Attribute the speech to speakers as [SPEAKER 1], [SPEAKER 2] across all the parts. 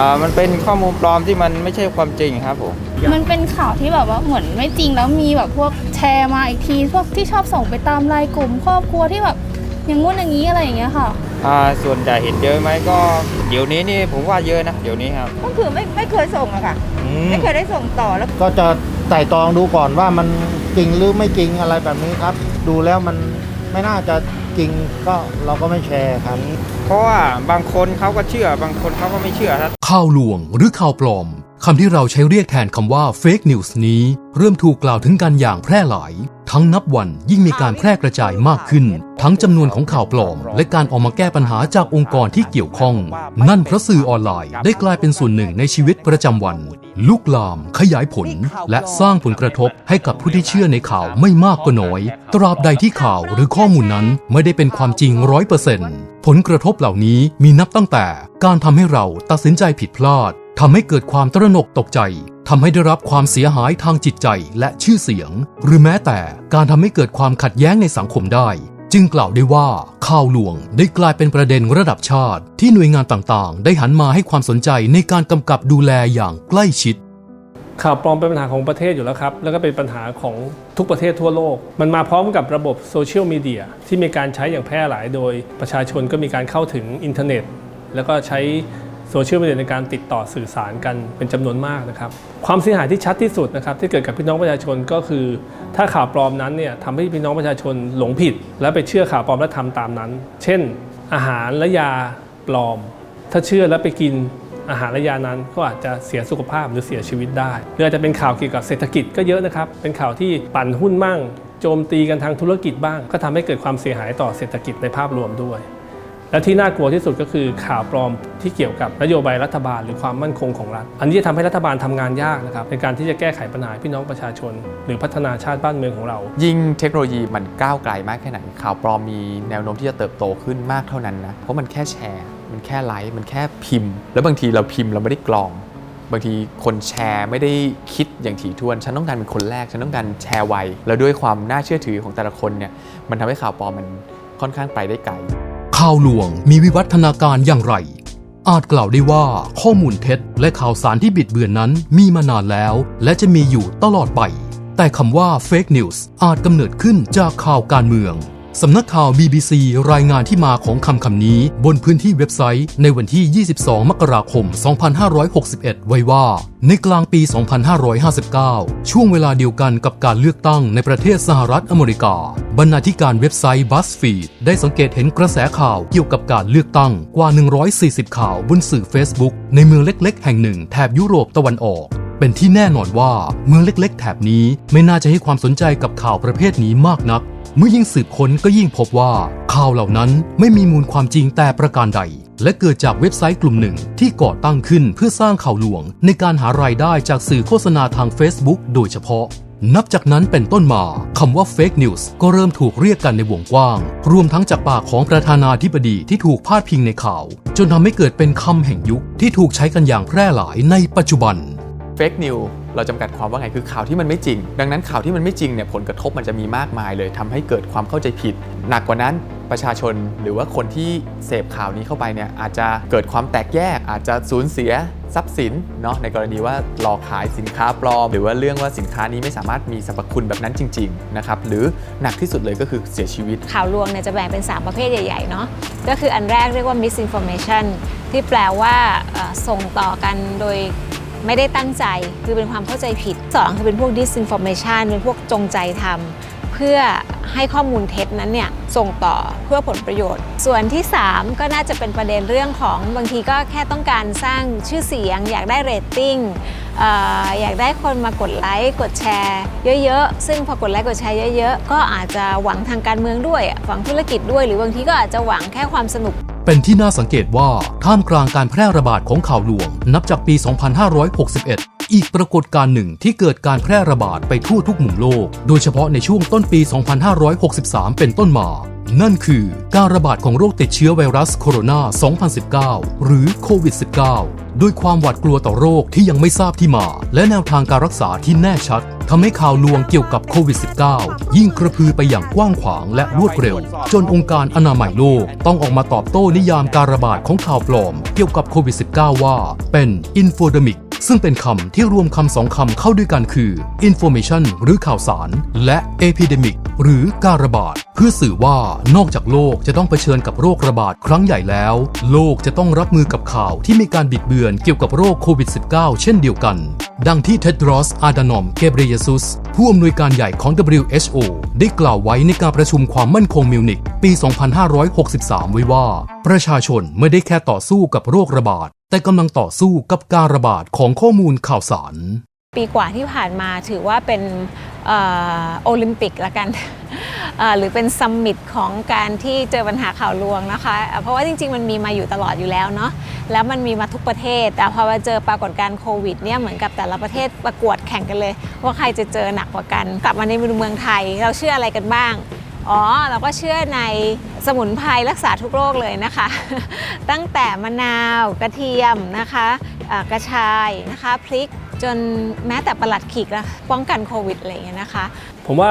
[SPEAKER 1] อ่ามันเป็นข้อมูลปลอมที่มันไม่ใช่ความจริงครับผม
[SPEAKER 2] มันเป็นข่าวที่แบบว่าเหมือนไม่จริงแล้วมีแบบพวกแชร์มาอีกที พวกที่ชอบส่งไปตามไลน์กลุ่ม ครอบครัวที่แบบอย่างงู้นอย่างนี้อะไรอย่างเงี้ยค่ะ
[SPEAKER 1] อ่าส่วนใหญ่เห็นเยอะไหมก็เดี๋ยวนี้นี่ผมว่าเยอะนะเดี๋ยวนี้ครับ
[SPEAKER 3] ก็คือไม่ไม่เคยส่งอะค่ะไม่เคยได้ส่งต่อแล้ว
[SPEAKER 4] ก็จะไต่ตรองดูก่อนว่ามันจริงหรือไม่จริงอะไรแบบนี้ครับ ดูแล้วมัน ไม่น่าจะจริงก็เราก็ไม่แชร์ครับ
[SPEAKER 1] เพราะว่าบางคนเขาก็เชื่อบางคนเขาก็ไม่เชื่อครับ
[SPEAKER 5] ข่าวลวงหรือข่าวปลอมคำที่เราใช้เรียกแทนคำว่า fake news นี้ เริ่มถูกกล่าวถึงกันอย่างแพร่หลาย ทั้งนับวันยิ่งมีการแพร่กระจายมากขึ้น ทั้งจำนวนของข่าวปลอม และการออกมาแก้ปัญหาจากองค์กรที่เกี่ยวข้อง นั่นเพราะสื่อออนไลน์ได้กลายเป็นส่วนหนึ่งในชีวิตประจำวัน ลุกลาม ขยายผล และสร้างผลกระทบให้กับผู้ที่เชื่อในข่าวไม่มากก็น้อย ตราบใดที่ข่าวหรือข้อมูลนั้นไม่ได้เป็นความจริงร้อยเปอร์เซ็นต์ผลกระทบเหล่านี้มีนับตั้งแต่การทำให้เราตัดสินใจผิดพลาดทำให้เกิดความตระหนกตกใจทำให้ได้รับความเสียหายทางจิตใจและชื่อเสียง หรือแม้แต่การทำให้เกิดความขัดแย้งในสังคมได้ จึงกล่าวได้ว่าข่าวลวงได้กลายเป็นประเด็นระดับชาติ ที่หน่วยงานต่างๆ ได้หันมาให้ความสนใจในการกำกับดูแลอย่างใกล้ชิด
[SPEAKER 6] ข่าวปลอมเป็นปัญหาของประเทศอยู่แล้วครับ แล้วก็เป็นปัญหาของทุกประเทศทั่วโลก มันมาพร้อมกับระบบโซเชียลมีเดียที่มีการใช้อย่างแพร่หลายโดยประชาชนก็มีการเข้าถึงอินเทอร์เน็ต แล้วก็ใช้ โซเชียลมีเดียในการติดต่อสื่อสารกันเป็นจำนวนมากนะครับความเสียหายที่ชัดที่สุดนะครับที่เกิดกับพี่น้องประชาชนก็คือ ถ้าข่าวปลอมนั้นเนี่ยทำให้พี่น้องประชาชนหลงผิด และไปเชื่อข่าวปลอมและทำตามนั้น เช่น อาหารและยาปลอม ถ้าเชื่อแล้วไปกินอาหารและยานั้นก็อาจจะเสียสุขภาพหรือเสียชีวิตได้หรืออาจจะเป็นข่าวเกี่ยวกับเศรษฐกิจก็เยอะนะครับ เป็นข่าวที่ปั่นหุ้นมั่ง โจมตีกันทางธุรกิจบ้าง ก็ทำให้เกิดความเสียหายต่อเศรษฐกิจในภาพรวมด้วย และที่น่ากลัวที่สุดก็คือข่าวปลอมที่เกี่ยวกับนโยบายรัฐบาลหรือความมั่นคงของรัฐ อันนี้จะทำให้รัฐบาลทำงานยากนะครับในการที่จะแก้ไขปัญหาพี่น้องประชาชน หรือพัฒนาชาติบ้านเมืองของเรา
[SPEAKER 7] ยิ่งเทคโนโลยีมันก้าวไกลมากแค่ไหน ข่าวปลอมมีแนวโน้มที่จะเติบโตขึ้นมากเท่านั้นนะเพราะมันแค่แชร์ มันแค่ไลค์มันแค่พิมพ์ แล้วบางทีเราพิมพ์เราไม่ได้กรองบางทีคนแชร์ไม่ได้คิดอย่างถี่ถ้วน ฉันต้องการเป็นคนแรก ฉันต้องการแชร์ไว แล้วด้วยความน่าเชื่อถือของแต่ละคนเนี่ย มันทำให้ข่าวปลอมมันค่อนข้างไปได้ไกล
[SPEAKER 5] ข่าวลวงมีวิวัฒนาการอย่างไร อาจกล่าวได้ว่าข้อมูลเท็จ และข่าวสารที่บิดเบือนนั้นมีมานานแล้ว และจะมีอยู่ตลอดไป แต่คำว่าเฟกนิวส์อาจกำเนิดขึ้นจากข่าวการเมือง สำนักข่าว BBC รายงานที่มาของคำคำนี้บนพื้นที่เว็บไซต์ในวันที่ 22 มกราคม 2561 ไว้ว่า ในกลางปี 2559 ช่วงเวลาเดียวกันกับการเลือกตั้งในประเทศสหรัฐอเมริกา บรรณาธิการเว็บไซต์ BuzzFeed ได้สังเกตเห็นกระแสข่าวเกี่ยวกับการเลือกตั้งกว่า 140 ข่าวบนสื่อ Facebook ในเมืองเล็ก ๆ แห่งหนึ่งแถบยุโรปตะวันออกเป็นที่แน่นอนว่าเมืองเล็ก ๆ แถบนี้ไม่น่าจะให้ความสนใจกับข่าวประเภทนี้มากนัก เมื่อยิ่งสืบค้นก็ยิ่งพบว่าข่าวเหล่านั้นไม่มีมูลความจริงแต่ประการใด และเกิดจากเว็บไซต์กลุ่มหนึ่งที่ก่อตั้งขึ้นเพื่อสร้างข่าวลวง ในการหารายได้จากสื่อโฆษณาทาง Facebook โดยเฉพาะ นับจากนั้นเป็นต้นมาคำว่า fake news ก็เริ่มถูกเรียกกันในวงกว้าง รวมทั้งจากปากของประธานาธิบดีที่ถูกพาดพิงในข่าว จนทำให้เกิดเป็นคำแห่งยุคที่ถูกใช้กันอย่างแพร่หลายในปัจจุบัน
[SPEAKER 7] เฟกนิว เราจำกัดความว่าไงคือข่าวที่มันไม่จริง ดังนั้นข่าวที่มันไม่จริงเนี่ยผลกระทบมันจะมีมากมายเลยทำให้เกิดความเข้าใจผิด หนักกว่านั้นประชาชนหรือว่าคนที่เสพข่าวนี้เข้าไปเนี่ยอาจจะเกิดความแตกแยก อาจจะสูญเสียทรัพย์สินเนาะในกรณีว่าหลอกขายสินค้าปลอม หรือว่าเรื่องว่าสินค้านี้ไม่สามารถมีสรรพคุณแบบนั้นจริงๆนะครับหรือหนักที่สุดเลยก็คือเสียชีวิต
[SPEAKER 8] ข่าวลวงเนี่ยจะแบ่งเป็น 3 ประเภทใหญ่ๆเนาะก็คืออันแรกเรียกว่า misinformation ที่แปลว่าส่งต่อกันโดย ไม่ได้ตั้งใจคือเป็นความเข้าใจผิด 2 คือเป็นพวก disinformation เป็นพวกจงใจทำเพื่อให้ข้อมูลเท็จนั้นเนี่ยส่งต่อเพื่อผลประโยชน์ ส่วนที่ 3 ก็น่าจะเป็นประเด็นเรื่องของบางทีก็แค่ต้องการสร้างชื่อเสียง อยากได้เรตติ้งอยากได้คนมากดไลค์กดแชร์เยอะๆ ซึ่งพอกดไลค์กดแชร์เยอะๆ ก็อาจจะหวังทางการเมืองด้วยหวังธุรกิจด้วย หรือบางทีก็อาจจะหวังแค่ความสนุก
[SPEAKER 5] เป็นที่น่าสังเกตว่าท่ามกลางการแพร่ระบาดของข่าวลวง นับจากปี 2561อีกปรากฏการณ์หนึ่งที่เกิดการแพร่ระบาดไปทั่วทุกมุมโลก โดยเฉพาะในช่วงต้นปี 2563 เป็นต้นมา นั่นคือการระบาดของโรคติดเชื้อไวรัสโคโรนา 2019 หรือโควิด -19 ด้วยความหวาดกลัวต่อโรคที่ยังไม่ทราบที่มา และแนวทางการรักษาที่แน่ชัด ทำให้ข่าวลวงเกี่ยวกับโควิด -19 ยิ่งกระพือไปอย่างกว้างขวางและรวดเร็ว จนองค์การอนามัยโลกต้องออกมาตอบโต้นิยามการระบาดของข่าวปลอมเกี่ยวกับโควิด -19 ว่าเป็นอินโฟเดมิกซึ่งเป็นคำที่รวมคำสองคำเข้าด้วยกันคือ information หรือข่าวสาร และ epidemic หรือการระบาด เพื่อสื่อว่านอกจากโลกจะต้องเผชิญกับโรคระบาดครั้งใหญ่แล้ว โลกจะต้องรับมือกับข่าวที่มีการบิดเบือนเกี่ยวกับโรคโควิด -19 เช่นเดียวกัน ดังที่เท็ดรอส อาดานอม เกเบรเยซุส ผู้อำนวยการใหญ่ของ WHO ได้กล่าวไว้ในการประชุมความมั่นคงมิวนิกปี 2563 ไว้ว่า ประชาชนไม่ได้แค่ต่อสู้กับโรคระบาด แต่กำลังต่อสู้กับการระบาดของข้อมูลข่าวสาร
[SPEAKER 8] ปีกว่าที่ผ่านมาถือว่าเป็น โอลิมปิกละกันหรือเป็นซัมมิตของการที่เจอปัญหาข่าวลวงนะคะ เพราะว่าจริง ๆ มันมีมาอยู่ตลอดอยู่แล้วเนาะแล้วมันมีมาทุกประเทศ แต่พอมาเจอปรากฏการณ์โควิดเนี่ยเหมือนกับแต่ละประเทศประกวดแข่งกันเลย ว่าใครจะเจอหนักกว่ากัน กลับมาในเมืองไทยเราเชื่ออะไรกันบ้างอ๋อเราก็เชื่อในสมุนไพรรักษาทุกโรคเลยนะคะ ตั้งแต่มะนาวกระเทียมนะคะกระชายนะคะพริก จนแม้แต่ประหลัดขีกนะป้องกันโควิดอะไรอย่างเงี้ยนะคะ
[SPEAKER 6] ผมว่า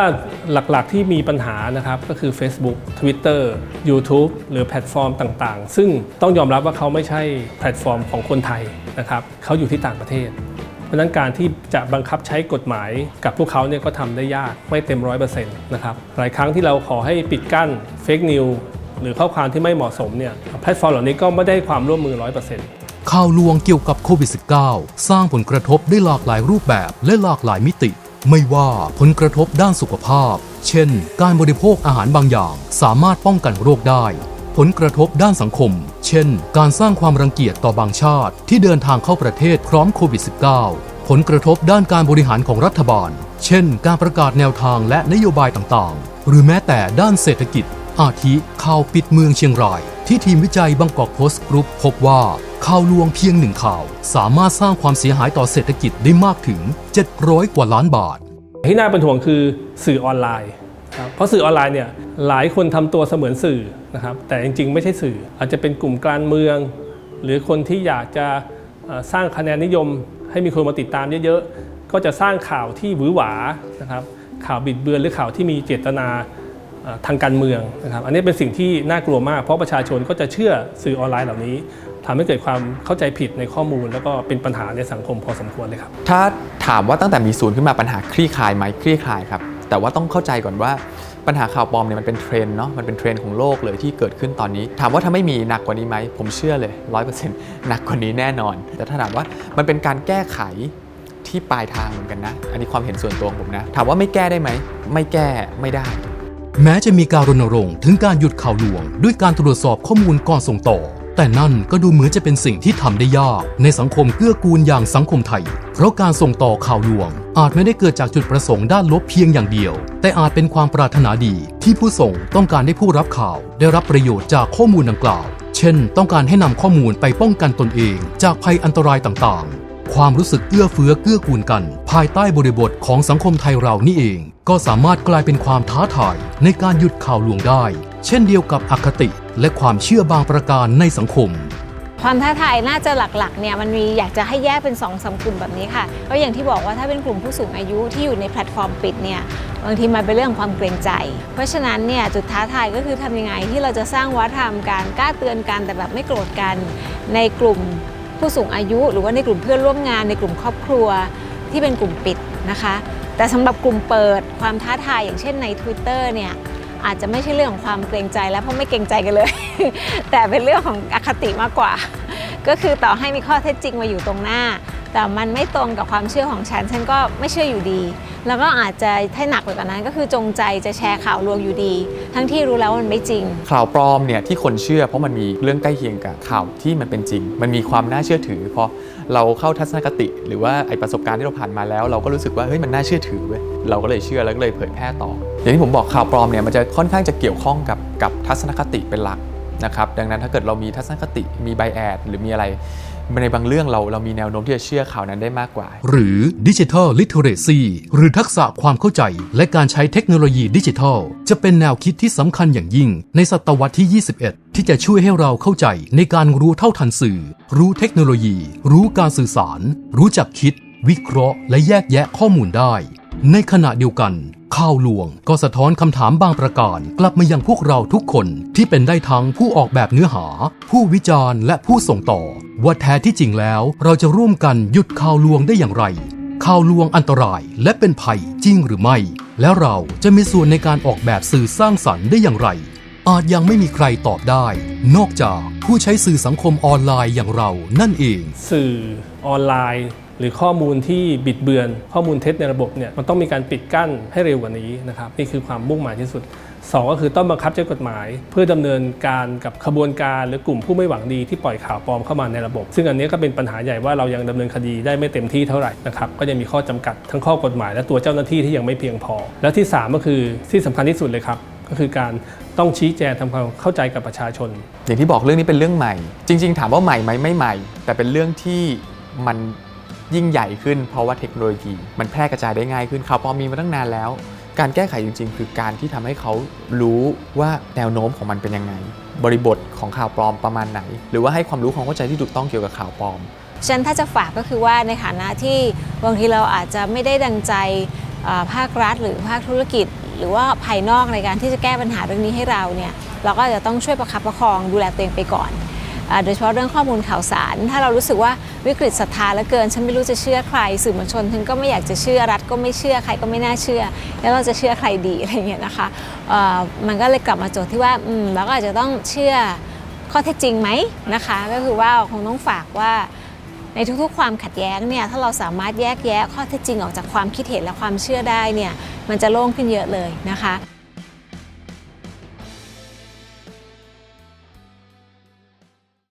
[SPEAKER 6] หลักๆที่มีปัญหานะครับก็คือ Facebook Twitter YouTube หรือแพลตฟอร์มต่างๆ ซึ่งต้องยอมรับว่าเขาไม่ใช่แพลตฟอร์มของคนไทยนะครับเขาอยู่ที่ต่างประเทศเพราะฉะนั้นการที่จะบังคับใช้กฎหมายกับพวกเขาเนี่ยก็ทำได้ยากไม่เต็มร้อยเปอร์เซ็นต์นะครับหลายครั้งที่เราขอให้ปิดกั้นเฟกนิวหรือข้อความที่ไม่เหมาะสมเนี่ยแพลตฟอร์มเหล่านี้ก็ไม่ได้ความร่วมมือร้อยเปอร์เซ็นต์
[SPEAKER 5] ข่าวลวงเกี่ยวกับโควิด -19 สร้างผลกระทบได้หลากหลายรูปแบบและหลากหลายมิติ ไม่ว่าผลกระทบด้านสุขภาพ เช่น การบริโภคอาหารบางอย่าง สามารถป้องกันโรคได้ ผลกระทบด้านสังคม เช่น การสร้างความรังเกียจต่อบางชาติ ที่เดินทางเข้าประเทศพร้อมโควิด -19 ผลกระทบด้านการบริหารของรัฐบาล เช่น การประกาศแนวทางและนโยบายต่างๆ หรือแม้แต่ด้านเศรษฐกิจ อาทิข่าวปิดเมืองเชียงราย ที่ทีมวิจัยบางกอกโพสต์กรุ๊ปพบว่าข่าวลวงเพียงหนึ่งข่าว สามารถสร้างความเสียหายต่อเศรษฐกิจได้มากถึง 700 กว่าล้านบาท
[SPEAKER 6] ที่น่าเป็นห่วงคือสื่อออนไลน์ครับเพราะสื่อออนไลน์เนี่ยหลายคนทำตัวเสมือนสื่อนะครับแต่จริงๆ ไม่ใช่สื่อ อาจจะเป็นกลุ่มการเมือง หรือคนที่อยากจะสร้างคะแนนนิยม ให้มีคนมาติดตามเยอะๆก็จะสร้างข่าวที่หวือหวานะครับข่าวบิดเบือนหรือข่าวที่มีเจตนา ทางการเมืองนะครับอันนี้เป็นสิ่งที่น่ากลัวมาก เพราะประชาชนก็จะเชื่อสื่อออนไลน์เหล่านี้ทำให้เกิดความเข้าใจผิดในข้อมูล แล้วก็เป็นปัญหาในสังคมพอสมควรเลยครับ
[SPEAKER 7] ถ้าถามว่าตั้งแต่มีศูนย์ขึ้นมาปัญหาคลี่คลายไหมคลี่คลายครับแต่ว่าต้องเข้าใจก่อนว่าปัญหาข่าวปลอมเนี่ยมันเป็นเทรนเนาะมันเป็นเทรนของโลกเลยที่เกิดขึ้นตอนนี้ ถามว่าถ้าไม่มีหนักกว่านี้ไหมผมเชื่อเลยร้อยเปอร์เซ็นต์หนักกว่านี้แน่นอน แต่ถ้าถามว่ามันเป็นการแก้ไขที่ปลายทางเหมือนกันนะ อันนี้ความเห็นส่วนตัวของผมนะ ถามว่าไม่แก้ได้ไหม ไม่แก้ไม่ได้
[SPEAKER 5] แม้จะมีการรณรงค์ถึงการหยุดข่าวลวง ด้วยการตรวจสอบข้อมูลก่อนส่งต่อ แต่นั่นก็ดูเหมือนจะเป็นสิ่งที่ทำได้ยาก ในสังคมเกื้อกูลอย่างสังคมไทย เพราะการส่งต่อข่าวลวง อาจไม่ได้เกิดจากจุดประสงค์ด้านลบเพียงอย่างเดียว แต่อาจเป็นความปรารถนาดี ที่ผู้ส่งต้องการให้ผู้รับข่าว ได้รับประโยชน์จากข้อมูลดังกล่าว เช่น ต้องการให้นำข้อมูลไปป้องกันตนเอง จากภัยอันตรายต่างๆ ความรู้สึกเอื้อเฟื้อเกื้อกูลกัน ภายใต้บริบทของสังคมไทยเรานี่เอง ก็สามารถกลายเป็นความท้าทายในการหยุดข่าวลวงได้ เช่นเดียวกับอคติและความเชื่อบางประการในสังคม
[SPEAKER 8] ความท้าทายน่าจะหลักๆเนี่ยมันมีอยากจะให้แยกเป็น2องสามกลุ่มแบบนี้ค่ะก็อย่างที่บอกว่าถ้าเป็นกลุ่มผู้สูงอายุที่อยู่ในแพลตฟอร์มปิดเนี่ยบางทีมันเป็นเรื่องของความเกรงใจ เพราะฉะนั้นเนี่ยจุดท้าทายก็คือทำยังไงที่เราจะสร้างวัฒนธรรมการกล้าเตือนกันแต่แบบไม่โกรธกันในกลุ่ม ผู้สูงอายุหรือว่าในกลุ่มเพื่อนร่วมงานในกลุ่มครอบครัวที่เป็นกลุ่มปิดนะคะ แต่สำหรับกลุ่มเปิดความท้าทายอย่างเช่นใน Twitter เนี่ยอาจจะไม่ใช่เรื่องของความเกรงใจแล้วเพราะไม่เกรงใจกันเลย แต่เป็นเรื่องของอคติมากกว่า ก็คือต่อให้มีข้อเท็จจริงมาอยู่ตรงหน้า แต่มันไม่ตรงกับความเชื่อของฉัน ฉันก็ไม่เชื่ออยู่ดี แล้วก็อาจจะให้หนักไปกว่านั้น ก็คือจงใจจะแชร์ข่าวลวงอยู่ดี ทั้งที่รู้แล้วมันไม่จริง
[SPEAKER 7] ข่าวปลอมเนี่ยที่คนเชื่อเพราะมันมีเรื่องใกล้เคียงกับข่าวที่มันเป็นจริง มันมีความน่าเชื่อถือ เพราะเราเข้าทัศนคติ หรือว่าไอประสบการณ์ที่เราผ่านมาแล้ว เราก็รู้สึกว่าเฮ้ยมันน่าเชื่อถือเว้ยเราก็เลยเชื่อแล้วก็เลยเผยแพร่ต่อ อย่างที่ผมบอกข่าวปลอมเนี่ยมันจะค่อนข้างจะเกี่ยวข้องกับกับทัศนคติเป็นหลักนะครับดังนั้นถ้าเกิดเรามีทัศนคติมีไบแอดหรือมีอะไร ในบางเรื่องเราเรามีแนวโน้มที่จะเชื่อข่าวนั้นได้มากกว่า
[SPEAKER 5] หรือดิจิทัลลิ t เ r เรซีหรือทักษะความเข้าใจ และการใช้เทคโนโลยีดิจิทัล จะเป็นแนวคิดที่สำคัญอย่างยิ่ง ในศตวรรษที่ 21 ที่จะช่วยให้เราเข้าใจในการรู้เท่าทันสื่อ รู้เทคโนโลยี รู้การสื่อสาร รู้จักคิด วิเคราะห์ และแยกแยะข้อมูลได้ ในขณะเดียวกัน ข่าวลวงก็สะท้อนคำถามบางประการกลับมายังพวกเราทุกคนที่เป็นได้ทั้งผู้ออกแบบเนื้อหา ผู้วิจารณ์และผู้ส่งต่อ ว่าแท้ที่จริงแล้วเราจะร่วมกันหยุดข่าวลวงได้อย่างไร ข่าวลวงอันตรายและเป็นภัยจริงหรือไม่ แล้วเราจะมีส่วนในการออกแบบสื่อสร้างสรรค์ได้อย่างไร อาจยังไม่มีใครตอบได้ นอกจากผู้ใช้สื่อสังคมออนไลน์อย่างเรานั่นเอง
[SPEAKER 6] สื่อออนไลน์ หรือข้อมูลที่บิดเบือน ข้อมูลเท็จในระบบเนี่ยมันต้องมีการปิดกั้นให้เร็วกว่านี้นะครับนี่คือความมุ่งหมายที่สุดสองก็คือต้องบังคับใช้กฎหมาย เพื่อดำเนินการกับขบวนการหรือกลุ่มผู้ไม่หวังดีที่ปล่อยข่าวปลอมเข้ามาในระบบ ซึ่งอันนี้ก็เป็นปัญหาใหญ่ว่าเรายังดำเนินคดีได้ไม่เต็มที่เท่าไหร่นะครับก็ยังมีข้อจำกัดทั้งข้อกฎหมาย และตัวเจ้าหน้าที่ที่ยังไม่เพียงพอ และที่สามก็คือที่สำคัญที่สุดเลยครับก็คือการต้องชี้แจงทำความเข้าใจกับประชาชน
[SPEAKER 7] อย่างที่บอกเรื่องนี้เป็นเรื่องใหม่ จริง ๆ ถามว่าใหม่ไหมไม่ใหม่ แต่เป็นเรื่องที่มัน ยิ่งใหญ่ขึ้นเพราะว่าเทคโนโลยี มันแพร่กระจายได้ง่ายขึ้นข่าวปลอมมีมาตั้งนานแล้ว การแก้ไขจริง ๆ คือการที่ทำให้เขารู้ว่าแนวโน้มของมันเป็นยังไง บริบทของข่าวปลอมประมาณไหน หรือว่าให้ความรู้ความเข้าใจที่ถูกต้องเกี่ยวกับข่าวปลอม
[SPEAKER 8] ฉะนันถ้าจะฝากก็คือว่าในฐานะที่บางทีเราอาจจะไม่ได้ดังใจภาครัฐ หรือภาคธุรกิจ หรือว่าภายนอกในการที่จะแก้ปัญหาเรื่องนี้ให้เราเนี่ยเราก็จะต้องช่วยประคับประคองดูแลตัวเองไปก่อน โดยเฉพาะเรื่องข้อมูลข่าวสาร ถ้าเรารู้สึกว่าวิกฤตศรัทธาเหลือเกิน ฉันไม่รู้จะเชื่อใคร สื่อมวลชนฉันก็ไม่อยากจะเชื่อรัฐก็ไม่เชื่อใครก็ไม่น่าเชื่อ แล้วเราจะเชื่อใครดีอะไรเงี้ยนะคะเออมันก็เลยกลับมาโจทย์ที่ว่าอืมเราก็อาจจะต้องเชื่อข้อเท็จจริงไหมนะคะ ก็คือว่าคงต้องฝากว่าในทุกๆ ความขัดแย้งเนี่ยถ้าเราสามารถแยกแยะข้อเท็จจริงออกจากความคิดเห็นและความเชื่อได้เนี่ยมันจะโล่งขึ้นเยอะเลยนะคะ